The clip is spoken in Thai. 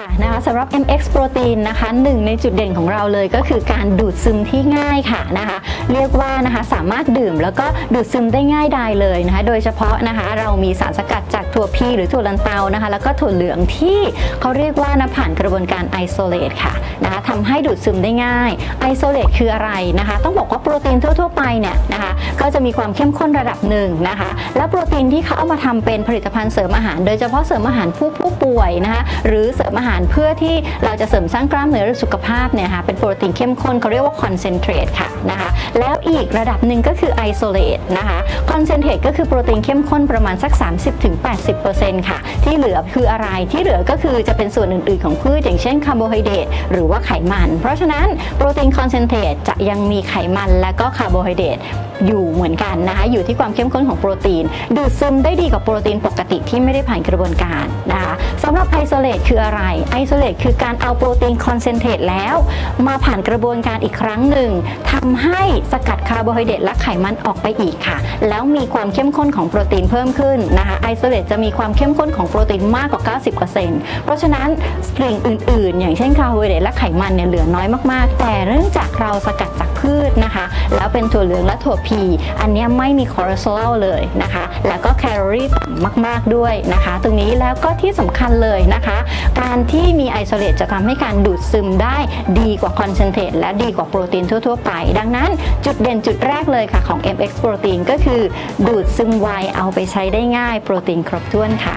ค่ะนะคะสำหรับ MX โปรตีนนะคะหนึ่งในจุดเด่นของเราเลยก็คือการดูดซึมที่ง่ายค่ะนะคะ เรียกว่านะคะสามารถดื่มแล้วก็ดูดซึมได้ง่ายดายเลยนะคะ โดยเฉพาะนะคะเรามีสารสกัดจาก ถั่วพีหรือถั่วลันเตานะคะ แล้วก็ถั่วเหลืองที่เขาเรียกว่านะผ่านกระบวนการไอโซเลตค่ะนะคะทำให้ดูดซึมได้ง่ายไอโซเลตคืออะไรนะคะ ต้องบอกว่าโปรตีนทั่ว ๆ ไปเนี่ยนะคะก็จะมีความเข้มข้นระดับหนึ่งนะคะ และโปรตีนที่เขาเอามาทำเป็นผลิตภัณฑ์เสริมอาหาร โดยเฉพาะเสริมอาหารผู้ผู้ป่วยนะคะหรือเสริมอาหารเพื่อที่เราจะเสริมสร้างกล้ามเนื้อหรือสุขภาพเนี่ยค่ะเป็นโปรตีนเข้มข้นเขาเรียกว่าคอนเซนเทรตค่ะนะคะแล้วอีกระดับหนึ่งก็คือไอโซเลตนะคะคอนเซนเทรตก็คือโปรตีนเข้มข้นประมาณสัก 30-80%ค่ะ ที่เหลือคืออะไรที่เหลือก็คือจะเป็นส่วนอื่น ๆ ของพืชอย่างเช่นคาร์โบไฮเดรตหรือว่าไขมัน เพราะฉะนั้นโปรตีนคอนเซนเทรตจะยังมีไขมันและก็คาร์โบไฮเดรตอยู่เหมือนกันนะคะอยู่ที่ความเข้มข้นของโปรตีน ดูดซึมได้ดีกว่าโปรตีนปกติที่ไม่ได้ผ่านกระบวนการนะคะสำหรับไอโซเลตคืออะไรไอโซเลตคือการเอาโปรตีนคอนเซนเทรตแล้ว มาผ่านกระบวนการอีกครั้งหนึ่งทำให้สกัดคาร์โบไฮเดรตและไขมันออกไปอีกค่ะ แล้วมีความเข้มข้นของโปรตีนเพิ่มขึ้นนะคะไอโซเลตจะมีความเข้มข้นของโปรตีนมากกว่า 90%เพราะฉะนั้นสิ่งอื่น ๆ อย่างเช่นคาร์โบไฮเดรตและไขมันเนี่ยเหลือน้อยมาก ๆ แต่เนื่องจากเราสกัดจากพืชนะคะ แล้วเป็นถั่วเหลืองและถั่วพี อันนี้ไม่มีคอเลสเตอรอลเลยนะคะ แล้วก็ รี่ต่ำมาก ๆด้วยนะคะ ตรงนี้แล้วก็ที่สำคัญเลยนะคะ การที่มีไอโซเลตจะทำให้การดูดซึมได้ดีกว่าคอนเซนเทรตและดีกว่าโปรตีนทั่ว ๆ ไป ดังนั้นจุดเด่นจุดแรกเลยค่ะของ MX โปรตีนก็คือ ดูดซึมไวเอาไปใช้ได้ง่าย โปรตีนครบถ้วนค่ะ